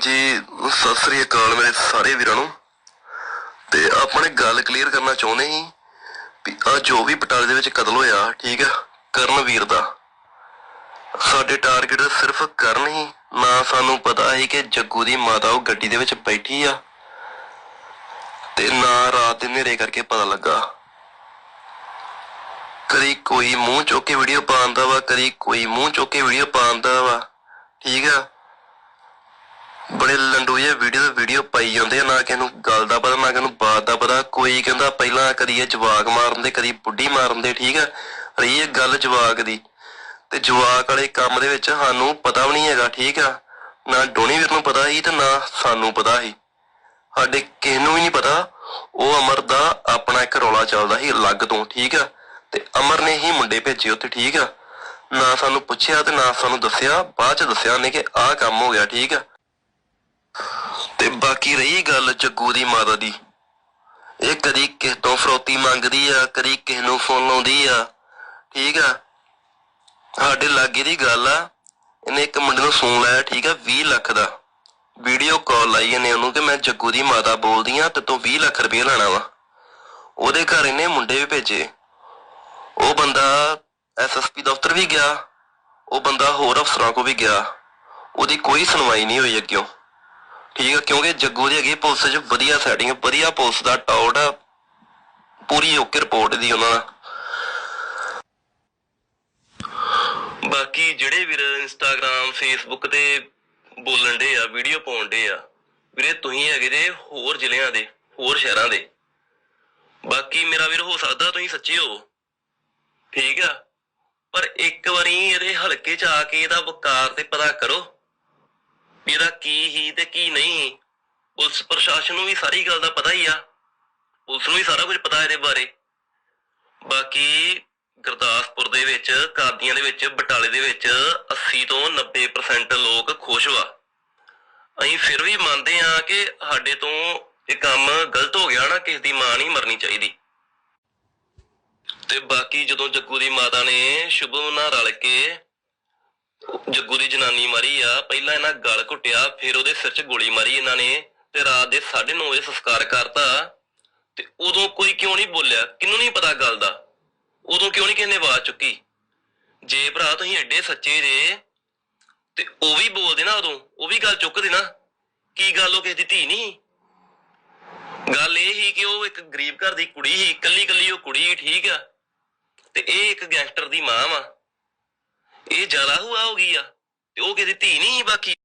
ਹਾਂਜੀ ਸਤਿ ਸ੍ਰੀ ਅਕਾਲ ਮੇਰੇ ਸਾਰੇ ਵੀਰਾਂ ਨੂੰ। ਤੇ ਆਪਾਂ ਨੇ ਗੱਲ ਕਲੀਅਰ ਕਰਨਾ ਚਾਹੁੰਦੇ ਸੀ ਵੀ ਆ ਜੋ ਵੀ ਬਟਾਲੇ ਦੇ ਵਿੱਚ ਕਤਲ ਹੋਇਆ, ਠੀਕ ਆ ਕਰਨਵੀਰ ਦਾ। ਸਾਡੇ ਟਾਰਗੇਟ ਸਿਰਫ ਕਰਨ ਹੀ। ਨਾ ਸਾਨੂੰ ਪਤਾ ਸੀ ਕਿ ਜੱਗੂ ਦੀ ਮਾਤਾ ਉਹ ਗੱਡੀ ਦੇ ਵਿੱਚ ਬੈਠੀ ਆ। ਤੇ ਨਾ ਰਾਤ ਦੇ ਹਨੇਰੇ ਕਰਕੇ ਪਤਾ ਲੱਗਾ। ਕਦੀ ਕੋਈ ਮੂੰਹ ਚੋਕੇ ਵੀਡੀਓ ਪਾਉਂਦਾ ਵਾ, ਕਦੀ ਕੋਈ ਮੂੰਹ ਚੋਕੇ ਵੀਡੀਓ ਪਾਉਂਦਾ ਵਾ, ਠੀਕ ਆ। ਬੜੇ ਲੰਡੂ ਵੀਡੀਓ ਤੇ ਵੀਡੀਓ ਪਾਈ ਜਾਂਦੇ ਆ, ਨਾ ਕਿਸੇ ਨੂੰ ਗੱਲ ਦਾ ਪਤਾ, ਨਾ ਕਿਸੇ ਨੂੰ ਬਾਤ ਦਾ ਪਤਾ। ਕੋਈ ਕਹਿੰਦਾ ਪਹਿਲਾਂ ਕਦੀ ਇਹ ਜਵਾਕ ਮਾਰਨ ਦੇ, ਕਦੀ ਬੁੱਢੀ ਮਾਰਨ ਦੇ, ਠੀਕ ਆ? ਰਹੀ ਇਹ ਗੱਲ ਜਵਾਕ ਦੀ। ਤੇ ਜਵਾਕ ਵਾਲੇ ਕੰਮ ਦੇ ਵਿੱਚ ਸਾਨੂੰ ਪਤਾ ਵੀ ਨਹੀਂ ਹੈਗਾ, ਠੀਕ ਆ? ਨਾ ਡੋਣੀ ਵੀਰ ਨੂੰ ਪਤਾ ਸੀ ਤੇ ਨਾ ਸਾਨੂੰ ਪਤਾ ਸੀ। ਸਾਡੇ ਕਿਸੇ ਨੂੰ ਵੀ ਨਹੀਂ ਪਤਾ, ਉਹ ਅਮਰ ਦਾ ਆਪਣਾ ਇੱਕ ਰੌਲਾ ਚੱਲਦਾ ਸੀ ਅਲੱਗ ਤੋਂ, ਠੀਕ ਆ? ਤੇ ਅਮਰ ਨੇ ਹੀ ਮੁੰਡੇ ਭੇਜੇ ਉੱਥੇ, ਠੀਕ ਆ? ਨਾ ਸਾਨੂੰ ਪੁੱਛਿਆ ਤੇ ਨਾ ਸਾਨੂੰ ਦੱਸਿਆ, ਬਾਅਦ ਚ ਦੱਸਿਆ ਉਹਨੇ ਕਿ ਆਹ ਕੰਮ ਹੋ ਗਿਆ, ਠੀਕ ਆ? ਤੇ ਬਾਕੀ ਰਹੀ ਗੱਲ ਜੱਗੂ ਦੀ ਮਾਤਾ ਦੀ। ਇਹ ਕਦੀ ਕਿਸੇ ਤੋਂ ਫਰੋਤੀ ਮੰਗਦੀ ਆ, ਕਦੀ ਕਿਸੇ ਨੂੰ ਫੋਨ ਲਾਉਂਦੀ ਆ। ਠੀਕ ਆ? ਸਾਡੇ ਲਾਗੇ ਦੀ ਗੱਲ ਆ, ਇਹਨੇ ਇੱਕ ਮੁੰਡੇ ਨੂੰ ਫੋਨ ਲਾਇਆ, ਠੀਕ ਆ 20 ਲੱਖ ਦਾ। ਵੀਡੀਓ ਕਾਲ ਲਾਈ ਇਹਨੇ ਉਹਨੂੰ ਕਿ ਮੈਂ ਜੱਗੂ ਦੀ ਮਾਤਾ ਬੋਲਦੀ ਆ, ਤੇ ਤੂੰ 20 ਲੱਖ ਰੁਪਏ ਲੈਣਾ ਵਾ। ਉਹਦੇ ਘਰ ਇਹਨੇ ਮੁੰਡੇ ਵੀ ਭੇਜੇ। ਉਹ ਬੰਦਾ ਐਸਐਸਪੀ ਦਫ਼ਤਰ ਵੀ ਗਿਆ, ਉਹ ਬੰਦਾ ਹੋਰ ਅਫਸਰਾਂ ਕੋ ਵੀ ਗਿਆ। ਉਹਦੀ ਕੋਈ ਸੁਣਵਾਈ ਨਹੀਂ ਹੋਈ ਅੱਗਿਓਂ। ਠੀਕ ਆ, ਕਿਉਂਕਿ ਜੱਗੂ ਦੀ ਹੈਗੀ ਪੁਲਿਸ 'ਚ ਵਧੀਆ ਸੈਟਿੰਗ ਵਧੀਆ ਪੁਲਿਸ ਦਾ ਟੌਟ ਆ। ਪੂਰੀ ਓਕੇ ਰਿਪੋਰਟ ਦੀ ਉਹਨਾਂ ਦਾ। ਬਾਕੀ ਜਿਹੜੇ ਵੀਰ ਇੰਸਟਾਗ੍ਰam ਫੇਸਬੁੱਕ ਤੇ ਬੋਲਣ ਦੇ ਆ ਵੀਡੀਓ ਪਾਉਣ ਦੇ ਆ, ਵੀਰੇ ਤੁਸੀਂ ਹੈਗੇ ਜੇ ਹੋਰ ਜ਼ਿਲ੍ਹਿਆਂ ਦੇ, ਹੋਰ ਸ਼ਹਿਰਾਂ ਦੇ। ਬਾਕੀ ਮੇਰਾ ਵੀਰ ਹੋ ਸਕਦਾ ਤੁਸੀਂ ਸੱਚੇ ਹੋ। ਠੀਕ ਆ? ਪਰ ਇੱਕ ਵਾਰੀ ਇਹਦੇ ਹਲਕੇ 'ਚ ਆ ਕੇ ਇਹਦਾ ਵਕਾਰ ਤੇ ਪਤਾ ਕਰੋ। ਇਹਦਾ ਕੀ ਹੀ ਤੇ ਕੀ ਨਹੀਂ, ਪੁਲਿਸ ਪ੍ਰਸ਼ਾਸਨ ਨੂੰ ਵੀ ਸਾਰੀ ਗੱਲ ਦਾ ਪਤਾ ਹੀ ਆ। ਪੁਲਿਸ ਨੂੰ ਵੀ ਸਾਰਾ ਕੁਝ ਪਤਾ ਇਹਦੇ ਬਾਰੇ। ਬਾਕੀ ਗੁਰਦਾਸਪੁਰ ਦੇ ਵਿੱਚ, ਕਾਦੀਆਂ ਦੇ ਵਿੱਚ, ਬਟਾਲੇ ਦੇ ਵਿੱਚ 80 ਤੋਂ 90% ਲੋਕ ਖੁਸ਼ ਵਾ। ਅਸੀਂ ਫਿਰ ਵੀ ਮੰਨਦੇ ਆ ਕਿ ਸਾਡੇ ਤੋਂ ਇਹ ਕੰਮ ਗਲਤ ਹੋ ਗਿਆ ਨਾ, ਕਿਸੇ ਦੀ ਮਾਂ ਨਹੀਂ ਮਰਨੀ ਚਾਹੀਦੀ। ਤੇ ਬਾਕੀ ਜਦੋਂ ਜੱਗੂ ਦੀ ਮਾਤਾ ਨੇ ਸ਼ੁਭਮ ਨਾਲ ਰਲ ਕੇ ਜੱਗੂ ਦੀ ਜਨਾਨੀ ਮਾਰੀ ਆ, ਪਹਿਲਾਂ ਇਹਨਾਂ ਗਲ ਘੁੱਟਿਆ, ਫਿਰ ਉਹਦੇ ਸਿਰ 'ਚ ਗੋਲੀ ਮਾਰੀ ਇਹਨਾਂ ਨੇ ਤੇ ਰਾਤ ਦੇ 9:30 ਵਜੇ ਸੰਸਕਾਰ ਕਰਤਾ। ਤੇ ਉਦੋਂ ਕੋਈ ਕਿਉਂ ਨਹੀਂ ਬੋਲਿਆ? ਕਿਹਨੂੰ ਨਹੀਂ ਪਤਾ ਗੱਲ ਦਾ? ਉਦੋਂ ਕਿਉਂ ਨਹੀਂ ਕਿਸੇ ਨੇ ਆਵਾਜ਼ ਚੁੱਕੀ? ਜੇ ਭਰਾ ਤੁਸੀਂ ਐਡੇ ਸੱਚੇ ਜੇ, ਤੇ ਉਹ ਵੀ ਬੋਲਦੇ ਨਾ ਉਦੋਂ, ਉਹ ਵੀ ਗੱਲ ਚੁੱਕਦੇ ਨਾ। ਕੀ ਗੱਲ ਉਹ ਕਿਸੇ ਦੀ ਧੀ ਨਹੀਂ? ਗੱਲ ਇਹ ਹੀ ਕਿ ਉਹ ਇੱਕ ਗਰੀਬ ਘਰ ਦੀ ਕੁੜੀ ਸੀ ਇਕੱਲੀ ਇਕੱਲੀ ਉਹ ਕੁੜੀ ਠੀਕ ਆ। ਤੇ ਇਹ ਇੱਕ ਗੈਂਗਸਟਰ ਦੀ ਮਾਂ ਵਾ। ਇਹ ਜ਼ਿਆਦਾ ਹੁਆ ਹੋ ਗਈ ਆ ਤੇ ਉਹ ਕਿਸੇ ਧੀ ਨਹੀਂ ਸੀ ਬਾਕੀ।